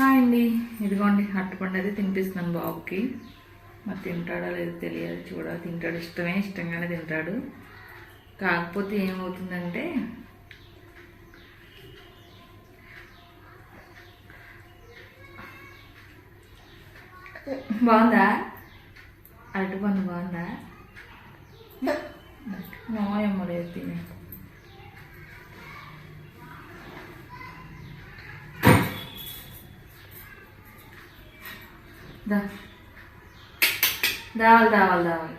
Hi అండి. ఇదిగోండి అట్టుపండు అయితే తినిపిస్తున్నాను బాబుకి. మరి తింటాడో లేదో తెలియదు చూడాలి. తింటాడు ఇష్టమే ఇష్టంగానే తింటాడు. కాకపోతే ఏమవుతుందంటే బాగుందా? అరటిపండు బాగుందా? మాయమ్మ లేదు తినే. దా. దావాలి దావాలి దావాలి.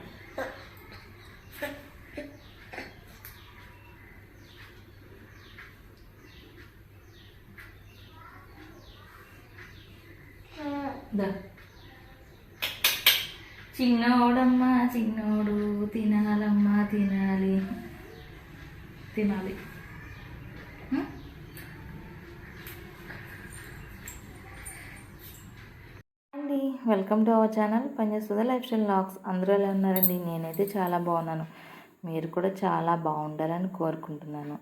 దా. చిన్నోడమ్మా చిన్నోడు తినాలమ్మా తినాలి. తినాలి హ్మ్? అండి వెల్కమ్ టు అవర్ ఛానల్ పంజసుధ లైఫ్ స్టైల్ లాక్స్. అందరూ ఎలా ఉన్నారండి? నేనైతే చాలా బాగున్నాను. మీరు కూడా చాలా బాగుండాలని కోరుకుంటున్నాను.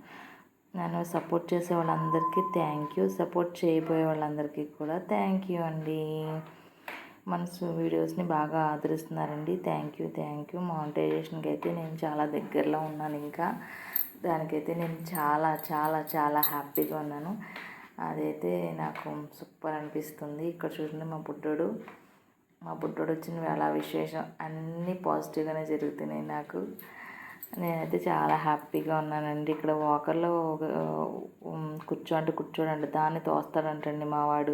నన్ను సపోర్ట్ చేసే వాళ్ళందరికీ థ్యాంక్ యూ. సపోర్ట్ చేయబోయే వాళ్ళందరికీ కూడా థ్యాంక్ యూ అండి. మనసు వీడియోస్ని బాగా ఆదరిస్తున్నారండి. Thank you thank you. మానిటైజేషన్కి అయితే నేను చాలా దగ్గరలో ఉన్నాను ఇంకా. దానికైతే నేను చాలా చాలా చాలా హ్యాపీగా ఉన్నాను. అదైతే నాకు సూపర్ అనిపిస్తుంది. ఇక్కడ చూడండి మా బుడ్డోడు. మా బుడ్డోడు వచ్చిన వేళ విశేషం అన్నీ పాజిటివ్గానే జరుగుతున్నాయి నాకు. నేనైతే చాలా హ్యాపీగా ఉన్నానండి. ఇక్కడ వాకర్లో ఒక- ఉమ్, కూర్చో అంటే కూర్చోడండి దాన్ని తోస్తాడంటండి మావాడు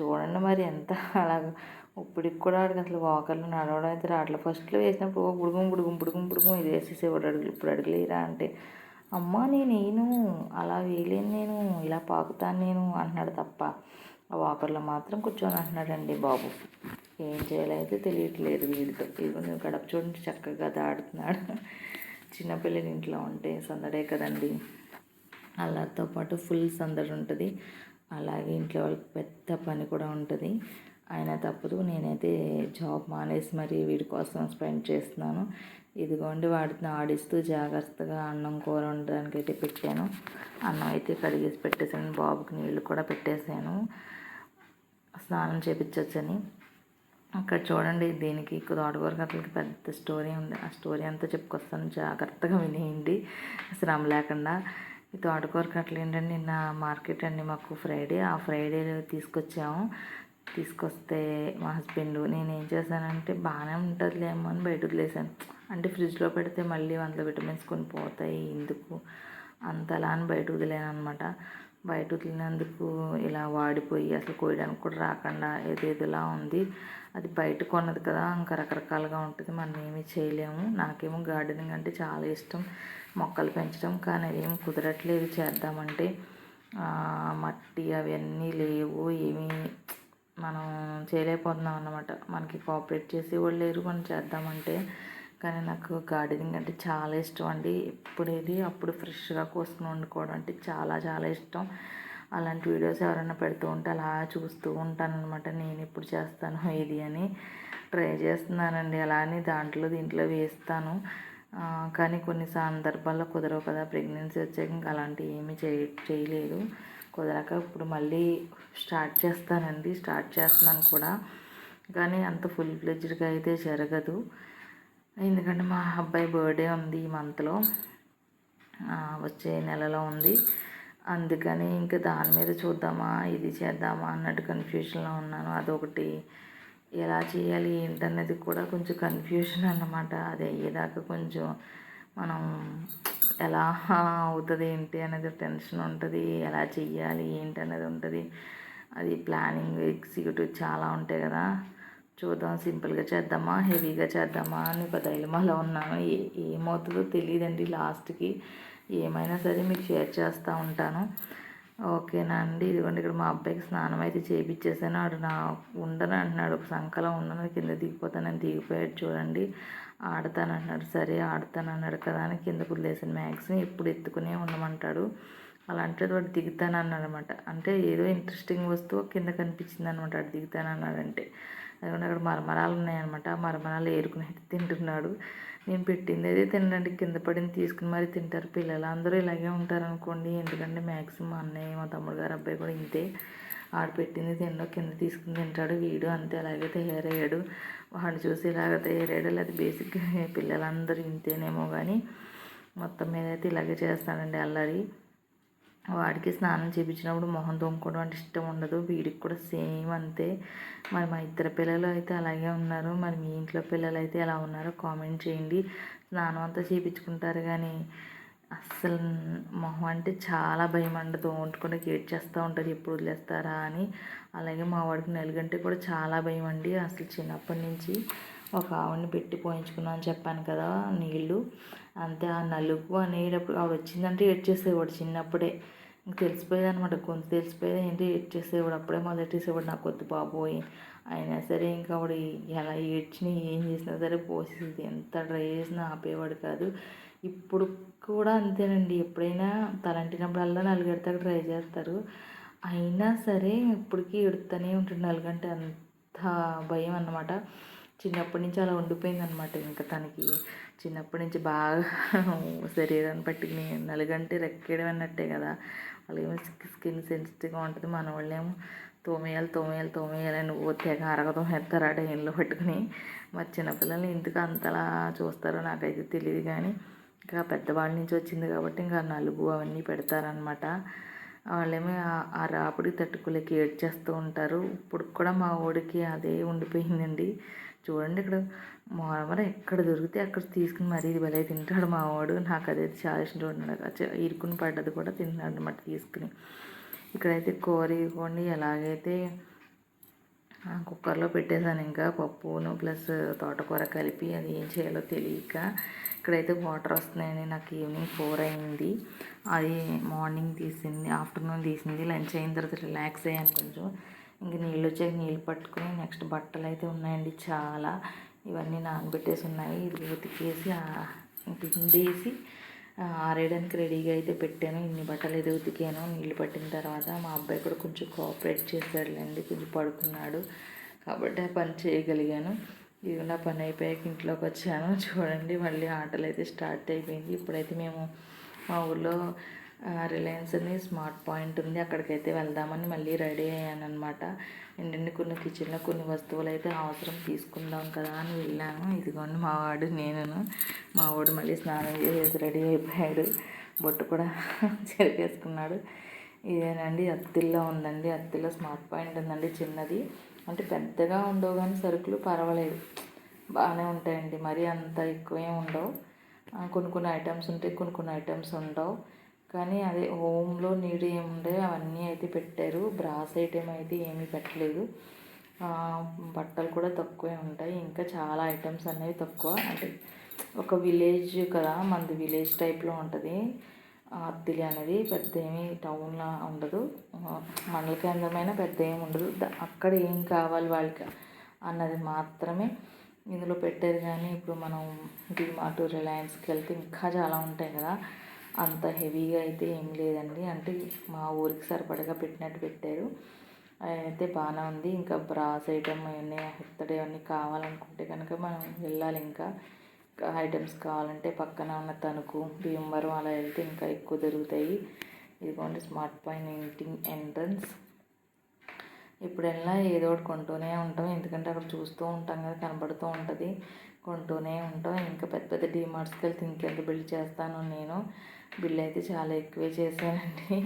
చూడండి మరి ఎంత అలా ఇప్పటికి కూడా వాడికి అసలు వాకర్లో నడవడం అయితే రావట్లేదు. ఫస్ట్లో వేసినప్పుడు ఓ బుడుగుం బుడుగుం బుడుగుం బుడుగుం ఇది వేసేసేవాడు అడుగులు ఇప్పుడు అడుగులేరా అంటే అమ్మ నేను అలా వేయలేను నేను ఇలా పాకుతాను నేను అంటున్నాడు తప్ప. ఆ వాకర్లో మాత్రం కూర్చొని అంటున్నాడండి బాబు. ఏం చేయాలైతే తెలియట్లేదు వీడితో. ఇదిగో గడప చూడండి చక్కగా దాడుతున్నాడు. చిన్నపిల్లలు ఇంట్లో ఉంటే సందడే కదండి. అల్లరితో పాటు ఫుల్ సందడి ఉంటుంది. అలాగే ఇంట్లో వాళ్ళకి పెద్ద పని కూడా ఉంటుంది. అయినా తప్పదు నేనైతే జాబ్ మానేసి మరి వీడి కోసం స్పెండ్ చేస్తున్నాను. ఇదిగోండి వాటిని ఆడిస్తూ జాగ్రత్తగా అన్నం కూర వండడానికి అయితే పెట్టాను. అన్నం అయితే కడిగేసి పెట్టేసాను బాబుకి నీళ్ళు కూడా పెట్టేశాను. స్నానం చేపించవచ్చని అక్కడ చూడండి దీనికి తోటకూర కథలకి పెద్ద స్టోరీ ఉంది. ఆ స్టోరీ అంతా చెప్పుకొస్తాను. జాగ్రత్తగా వినేయండి. శ్రమ లేకుండా. ఈ తోటకూర కట్టలు ఏంటంటే నిన్న మార్కెట్ అండి మాకు ఫ్రైడే ఆ ఫ్రైడే తీసుకొచ్చాము. తీసుకొస్తే మా హస్బెండ్ నేను ఏం చేశానంటే బాగానే ఉంటుందిలేమో అని బయట వదిలేసాను అంటే ఫ్రిడ్జ్లో పెడితే మళ్ళీ అందులో విటమిన్స్ కొన్ని పోతాయి ఎందుకు? అంతలా అని బయట వదిలేను అనమాట బయట వదిలినందుకు ఇలా వాడిపోయి అసలు కోయడానికి కూడా రాకుండా ఏదేదిలా ఉంది. అది బయట కొన్నది కదా ఇంకా రకరకాలుగా ఉంటుంది. మనం ఏమీ చేయలేము. నాకేమో గార్డెనింగ్ అంటే చాలా ఇష్టం. మొక్కలు పెంచడం కానీ అదేం కుదరట్లేదు. చేద్దామంటే మట్టి అవన్నీ లేవు. ఏమీ మనం చేయలేకపోతున్నాం అన్నమాట. మనకి కోఆపరేట్ చేసేవాళ్ళు లేరు. మనం చేద్దామంటే కానీ నాకు గార్డెనింగ్ అంటే చాలా ఇష్టం అండి. ఎప్పుడు అప్పుడు ఫ్రెష్గా కోసుకుని వండుకోవడం అంటే చాలా చాలా ఇష్టం. అలాంటి వీడియోస్ ఎవరైనా పెడుతూ ఉంటే అలా చూస్తూ ఉంటాను అనమాట నేను ఇప్పుడు చేస్తాను ఇది అని ట్రై చేస్తున్నానండి. అలా అని దాంట్లో దీంట్లో వేస్తాను. కానీ కొన్ని సందర్భాల్లో కుదరవు కదా ప్రెగ్నెన్సీ వచ్చాక ఇంకా అలాంటివి ఏమీ చేయ చేయలేదు. కుదరక ఇప్పుడు మళ్ళీ స్టార్ట్ చేస్తానండి స్టార్ట్ చేస్తున్నాను కూడా. కానీ అంత ఫుల్ ఫ్లెడ్జ్డ్గా అయితే జరగదు. ఎందుకంటే మా అబ్బాయి బర్త్డే ఉంది ఈ మంత్లో. వచ్చే నెలలో ఉంది. అందుకని ఇంకా దాని మీద చూద్దామా ఇది చేద్దామా అన్నట్టు కన్ఫ్యూషన్లో ఉన్నాను. అదొకటి. ఎలా చేయాలి ఏంటన్నది కూడా కొంచెం కన్ఫ్యూషన్ అన్నమాట. అది అయ్యేదాకా కొంచెం మనం ఎలా అవుతుంది ఏంటి అనేది టెన్షన్ ఉంటుంది. ఎలా చెయ్యాలి ఏంటి అనేది ఉంటుంది. అది ప్లానింగ్ ఎగ్జిక్యూటివ్ చాలా ఉంటాయి కదా. చూద్దాం సింపుల్గా చేద్దామా హెవీగా చేద్దామా అని ఒక డైలమాలో ఉన్నాను. ఏ ఏమవుతుందో తెలియదండి లాస్ట్కి. ఏమైనా సరే మీకు షేర్ చేస్తూ ఉంటాను. ఓకేనా అండి? ఇదిగోండి ఇక్కడ మా అబ్బాయికి స్నానం అయితే చేపించేసాను ఆడు నా ఉండను అంటున్నాడు ఒక సంకలం ఉండను కింద దిగిపోతానని దిగిపోయాడు చూడండి. ఆడతాను అంటున్నాడు సరే ఆడతాను అన్నాడు కదా అని కింద వదిలేసాను మ్యాక్సిమం ఎప్పుడు ఎత్తుకునే ఉండమంటాడు. అలాంటిది వాడు దిగుతాను అన్నాడు అనమాట అంటే ఏదో ఇంట్రెస్టింగ్ వస్తువు కింద కనిపించింది అనమాట దిగుతాను అన్నాడంటే. అంటే అక్కడ మరమరాలు ఉన్నాయన్నమాట. ఆ మరమరాలు ఏరుకుని అయితే తింటున్నాడు. నేను పెట్టింది అయితే తినండి కింద పడింది తీసుకుని మరి తింటారు పిల్లలు. అందరూ ఇలాగే ఉంటారు అనుకోండి ఎందుకంటే మ్యాక్సిమం మా అన్నయ్య మా తమ్ముడు గారు అబ్బాయి కూడా ఇంతే. ఆడు పెట్టింది తినో కింద తీసుకుని తింటాడు. వీడు అంతే అలాగే తయారయ్యాడు. వాడిని చూసి ఇలాగ తయారయ్యాడు. లేదా బేసిక్గా పిల్లలందరూ ఇంతేనేమో కానీ మొత్తం మీద అయితే ఇలాగే చేస్తానండి అల్లరి. వాడికి స్నానం చేయించినప్పుడు మొహం తోముకోవడం అంటే ఇష్టం ఉండదు. వీడికి కూడా సేమ్ అంతే. మరి మా ఇద్దరు పిల్లలు అయితే అలాగే ఉన్నారు. మరి మీ ఇంట్లో పిల్లలు అయితే ఎలా ఉన్నారో కామెంట్ చేయండి. స్నానం అంతా చేయించుకుంటారు కానీ అస్సలు మొహం అంటే చాలా భయం అండి. తోముకుంటే గేట్ చేస్తూ ఉంటారు. ఎప్పుడు వదిలేస్తారా అని. అలాగే మా వాడికి నెలగంటే కూడా చాలా భయం అండి. అసలు చిన్నప్పటి నుంచి ఒక ఆవిడని పెట్టి పోయించుకున్నాను అని చెప్పాను కదా నీళ్ళు. అంతే ఆ నలుగు అనేటప్పుడు ఆవిడ వచ్చిందంటే వాడు చిన్నప్పుడే. తెలిసిపోయేది అనమాట కొంత తెలిసిపోయేది ఏంటి? ఏడ్చేసేవాడు అప్పుడే మొదలెట్టేసేవాడు నాకు వద్దు బాబోయ్. అయినా సరే ఇంకా ఆవిడ ఎలా ఏడ్చినా ఏం చేసినా సరే పోసేది ఎంత ట్రై చేసినా ఆపేవాడు కాదు. ఇప్పుడు కూడా అంతేనండి. ఎప్పుడైనా తలంటినప్పుడల్లా నలుగెడతాకు ట్రై చేస్తారు. అయినా సరే ఇప్పటికీ ఎడుతూనే ఉంటుంది. నలుగంటే అంత భయం అన్నమాట. చిన్నప్పటి నుంచి అలా ఉండిపోయింది అనమాట ఇంకా తనకి చిన్నప్పటి నుంచి బాగా శరీరాన్ని పట్టుకుని నలుగంటే రెక్కేయడం అన్నట్టే కదా. అలాగే స్కిన్ సెన్సిటివ్గా ఉంటుంది. మన వాళ్ళేమో తోమేయాలి తోమేయాలి తోమేయాలి అని తెగ అరగదం ఎత్తారా డైన్లో పెట్టుకుని. మరి చిన్నపిల్లల్ని ఎందుకు అంతలా చూస్తారో నాకైతే తెలియదు కానీ ఇంకా పెద్దవాళ్ళ నుంచి వచ్చింది కాబట్టి ఇంకా నలుగు అవన్నీ పెడతారనమాట వాళ్ళేమో ఆ రాపిడి తట్టుకోలేక ఏడ్చేస్తూ ఉంటారు. ఇప్పుడు కూడా మా ఊడికి అదే ఉండిపోయిందండి. చూడండి ఇక్కడ మామూలు ఎక్కడ దొరికితే అక్కడ తీసుకుని మరీ ఇది భలే తింటాడు మా వాడు. నాకు అదైతే చాలా ఇష్టం చూడండి. ఇరుకుని పడ్డది కూడా తింటున్నాడు అనమాట తీసుకుని. ఇక్కడైతే కూర ఇవ్వండి ఎలాగైతే కుక్కర్లో పెట్టేశాను ఇంకా పప్పును ప్లస్ తోటకూర కలిపి అది ఏం చేయాలో తెలియక ఇక్కడైతే వాటర్ వస్తున్నాయని నాకు ఈవినింగ్ ఫోర్ అయింది. అది మార్నింగ్ తీసింది ఆఫ్టర్నూన్ తీసింది లంచ్ అయిన తర్వాత రిలాక్స్ అయ్యాను కొంచెం. ఇంక నీళ్ళు వచ్చాక నీళ్ళు పట్టుకుని నెక్స్ట్ బట్టలు అయితే ఉన్నాయండి చాలా. ఇవన్నీ నానబెట్టేసి ఉన్నాయి. ఇది ఉతికేసి పిండేసి ఆరేయడానికి రెడీగా అయితే పెట్టాను. ఇన్ని బట్టలు అయితే ఉతికాను. నీళ్ళు పట్టిన తర్వాత మా అబ్బాయి కూడా కొంచెం కోఆపరేట్ చేశాడులేండి కొంచెం పడుకున్నాడు కాబట్టి ఆ పని చేయగలిగాను. ఇది నా పని అయిపోయాక ఇంట్లోకి వచ్చాను. చూడండి మళ్ళీ ఆటలు అయితే స్టార్ట్ అయిపోయింది. ఇప్పుడైతే మేము మా ఊళ్ళో రిలయన్స్ అని స్మార్ట్ పాయింట్ ఉంది. అక్కడికైతే వెళ్దామని మళ్ళీ రెడీ అయ్యాను అనమాట ఏంటంటే కొన్ని కిచెన్లో కొన్ని వస్తువులు అయితే అవసరం తీసుకుందాం కదా అని వెళ్ళాను. ఇదిగోండి మావాడు నేను మా వాడు మళ్ళీ స్నానం చేసి రెడీ అయిపోయాడు. బొట్టు కూడా చెరిపేసుకున్నాడు. ఇదేనండి అత్తిల్లో ఉందండి. అత్తిలో స్మార్ట్ పాయింట్ ఉందండి చిన్నది. అంటే పెద్దగా ఉండవు కానీ సరుకులు పర్వాలేదు. బాగానే ఉంటాయండి. మరీ అంత ఎక్కువేం ఉండవు. కొన్ని కొన్ని ఐటమ్స్ ఉంటాయి కొన్ని కొన్ని ఐటమ్స్ ఉండవు. కానీ అదే హోమ్లో నీడ్ ఏముండే అవన్నీ అయితే పెట్టారు. బ్రాస్ ఐటెం అయితే ఏమీ పెట్టలేదు. బట్టలు కూడా తక్కువే ఉంటాయి. ఇంకా చాలా ఐటమ్స్ అనేవి తక్కువ. అంటే ఒక విలేజ్ కదా మనది విలేజ్ టైప్లో ఉంటుంది. అత్తిలి అనేది పెద్ద ఏమి టౌన్లో ఉండదు. మండల కేంద్రమైన పెద్ద ఏమి ఉండదు. అక్కడ ఏం కావాలి వాళ్ళకి అన్నది మాత్రమే ఇందులో పెట్టారు. కానీ ఇప్పుడు మనం డిమార్ట్ రిలయన్స్కి వెళ్తే ఇంకా చాలా ఉంటాయి కదా. అంత హెవీగా అయితే ఏం లేదండి. అంటే మా ఊరికి సరిపడగా పెట్టినట్టు పెట్టారు. అయితే బాగానే ఉంది. ఇంకా బ్రాస్ ఐటమ్ అవన్నీ ఇత్తడి అవన్నీ కావాలనుకుంటే కనుక మనం వెళ్ళాలి ఇంకా. ఐటమ్స్ కావాలంటే పక్కన ఉన్న తణుకు భీమవరం అలా వెళ్తే ఇంకా ఎక్కువ దొరుకుతాయి. ఇదిగోండి స్మార్ట్ పాయింట్ ఎంట్రన్స్. ఇప్పుడు ఏదో ఒకటి కొంటూనే ఉంటాం. ఎందుకంటే అక్కడ చూస్తూ ఉంటాం కదా కనబడుతూ ఉంటుంది. కొంటూనే ఉంటాం. ఇంకా పెద్ద పెద్ద డిమార్ట్స్కి వెళ్తే ఇంకెంత బిల్ చేస్తాను నేను. బిల్ అయితే చాలా ఎక్కువే చేశానండి.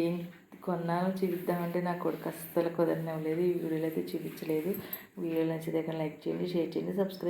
ఏం కొన్నాను చూపిద్దామంటే నా కొడుకు అస్సలు కుదరనివ్వలేదు. ఈ వీడియోలో అయితే చూపించలేదు. వీడియో నచ్చితే లైక్ చేయండి షేర్ చేయండి సబ్స్క్రైబ్